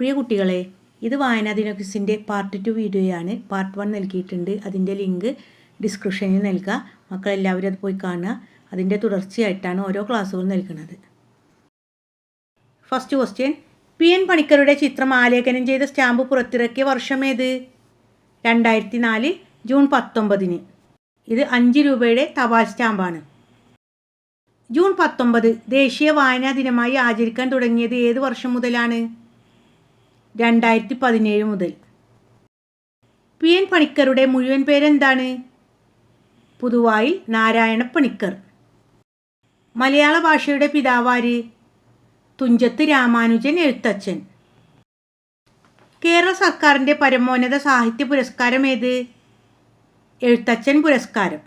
പ്രിയ കുട്ടികളെ ഇത് വായനാ ദിനക്വിസിന്റെ പാർട്ട് ടു വീഡിയോയാണ് പാർട്ട് വൺ നൽകിയിട്ടുണ്ട്. അതിന്റെ ലിങ്ക് ഡിസ്ക്രിപ്ഷനിൽ നൽകുക മക്കളെല്ലാവരും അത് പോയി കാണുക. അതിന്റെ തുടർച്ചയായിട്ടാണ് ഓരോ ക്ലാസ്സുകൾ നൽകുന്നത്. ഫസ്റ്റ് ക്വസ്റ്റ്യൻ പി എൻ പണിക്കരുടെ ചിത്രം ആലേഖനം ചെയ്ത സ്റ്റാമ്പ് പുറത്തിറക്കിയ വർഷം ഏത്? രണ്ടായിരത്തി നാല് ജൂൺ പത്തൊമ്പതിന്. ഇത് അഞ്ച് രൂപയുടെ തപാൽ സ്റ്റാമ്പാണ്. ജൂൺ പത്തൊമ്പത് ദേശീയ വായനാ ദിനമായി ആചരിക്കാൻ തുടങ്ങിയത് ഏത് വർഷം മുതലാണ്? രണ്ടായിരത്തി പതിനേഴ് മുതൽ. പി എൻ പണിക്കരുടെ മുഴുവൻ പേരെന്താണ്? പുതുവായിൽ നാരായണ പണിക്കർ മലയാള ഭാഷയുടെ പിതാവാര് തുഞ്ചത്ത് രാമാനുജൻ എഴുത്തച്ഛൻ. കേരള സർക്കാരിന്റെ പരമോന്നത സാഹിത്യ പുരസ്കാരം ഏത്? എഴുത്തച്ഛൻ പുരസ്കാരം.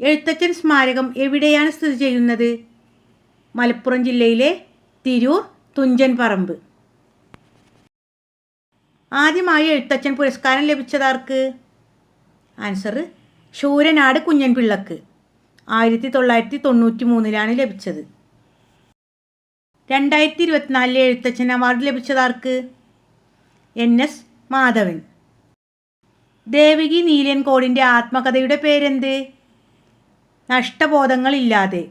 എഴുത്തച്ഛൻ സ്മാരകം എവിടെയാണ് സ്ഥിതി ചെയ്യുന്നത്? മലപ്പുറം ജില്ലയിലെ തിരൂർ തുഞ്ചൻ പറമ്പ് ആദ്യമായി എഴുത്തച്ഛൻ പുരസ്കാരം ലഭിച്ചതാർക്ക്? ആൻസർ ശൂരനാട് കുഞ്ഞൻ പിള്ളക്ക്. ആയിരത്തി തൊള്ളായിരത്തി തൊണ്ണൂറ്റി മൂന്നിലാണ് ലഭിച്ചത്. രണ്ടായിരത്തി ഇരുപത്തിനാലിലെ Ezhuthachan award ലഭിച്ചതാർക്ക്? N S Madhavan. Deviki നീലൻകോടിന്റെ ആത്മകഥയുടെ പേരെന്ത്? നഷ്ടബോധങ്ങളില്ലാതെ.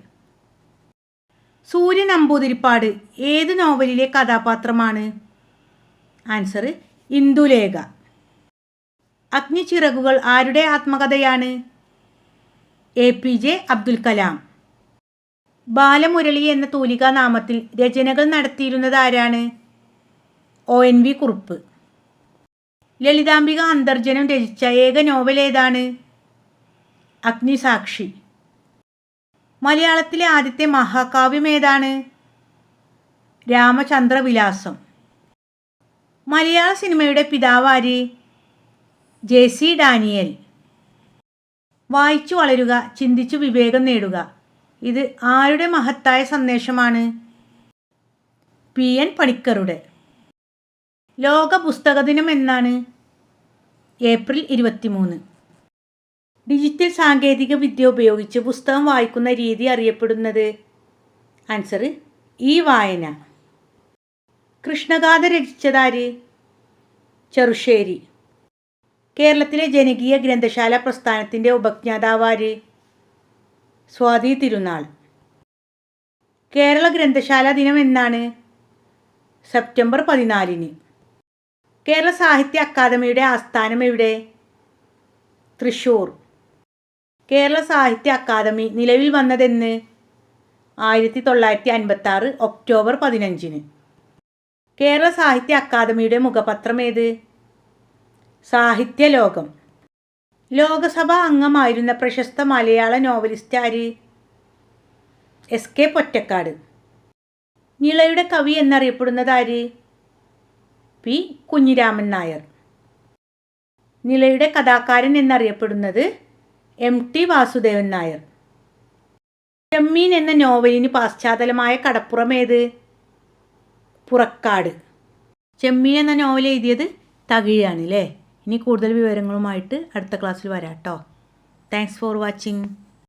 സൂര്യൻ നമ്പൂതിരിപ്പാട് ഏത് നോവലിലെ കഥാപാത്രമാണ്? ആൻസർ ഇന്ദുലേഖ. അഗ്നിച്ചിറകുകൾ ആരുടെ ആത്മകഥയാണ്? A P J Abdul Kalam. Balamurali എന്ന തൂലികാ നാമത്തിൽ രചനകൾ നടത്തിയിരുന്നത് ആരാണ്? O N V Kurup. Lalithambika Antharjanam രചിച്ച ഏക നോവൽ ഏതാണ്? അഗ്നിസാക്ഷി. മലയാളത്തിലെ ആദ്യത്തെ മഹാകാവ്യം ഏതാണ്? രാമചന്ദ്രവിലാസം. മലയാള സിനിമയുടെ പിതാവാര് ജെ സി ഡാനിയൽ. വായിച്ചു വളരുക ചിന്തിച്ചു വിവേകം നേടുക. ഇത് ആരുടെ മഹത്തായ സന്ദേശമാണ്? പി. എൻ. പണിക്കറുടെ ലോക പുസ്തക ദിനം എന്നാണ് ഏപ്രിൽ ഇരുപത്തിമൂന്ന്. ഡിജിറ്റൽ സാങ്കേതിക വിദ്യ ഉപയോഗിച്ച് പുസ്തകം വായിക്കുന്ന രീതി അറിയപ്പെടുന്നത്. ആൻസർ ഈ വായന. കൃഷ്ണഗാഥ രചിച്ചതാര്? ചെറുശ്ശേരി. കേരളത്തിലെ ജനകീയ ഗ്രന്ഥശാല പ്രസ്ഥാനത്തിന്റെ ഉപജ്ഞാതാവാര്? സ്വാതി തിരുനാൾ. കേരള ഗ്രന്ഥശാല ദിനം എന്നാണ്? സെപ്റ്റംബർ പതിനാലിന്. കേരള സാഹിത്യ അക്കാദമിയുടെ ആസ്ഥാനം എവിടെ? തൃശൂർ. കേരള സാഹിത്യ അക്കാദമി നിലവിൽ വന്നതെന്ന് ആയിരത്തി തൊള്ളായിരത്തി അൻപത്തി ഒക്ടോബർ പതിനഞ്ചിന്. കേരള സാഹിത്യ അക്കാദമിയുടെ മുഖപത്രം ഏത്? സാഹിത്യലോകം. ലോകസഭാ അംഗമായിരുന്ന പ്രശസ്ത മലയാള നോവലിസ്റ്റ് ആര്? S K Pottekkatt. നിളയുടെ കവി എന്നറിയപ്പെടുന്നത് ആര്? പി കുഞ്ഞിരാമൻ നായർ. നിളയുടെ കഥാകാരൻ എന്നറിയപ്പെടുന്നത് എം ടി വാസുദേവൻ നായർ. ചെമ്മീൻ എന്ന നോവലിന് പാശ്ചാത്തലമായ കടപ്പുറം ഏത്? പുറക്കാട്. ചെമ്മീൻ എന്ന നോവൽ എഴുതിയത് തകിഴാണ് അല്ലേ ഇനി കൂടുതൽ വിവരങ്ങളുമായിട്ട് അടുത്ത ക്ലാസ്സിൽ വരാം കേട്ടോ താങ്ക്സ് ഫോർ വാച്ചിങ്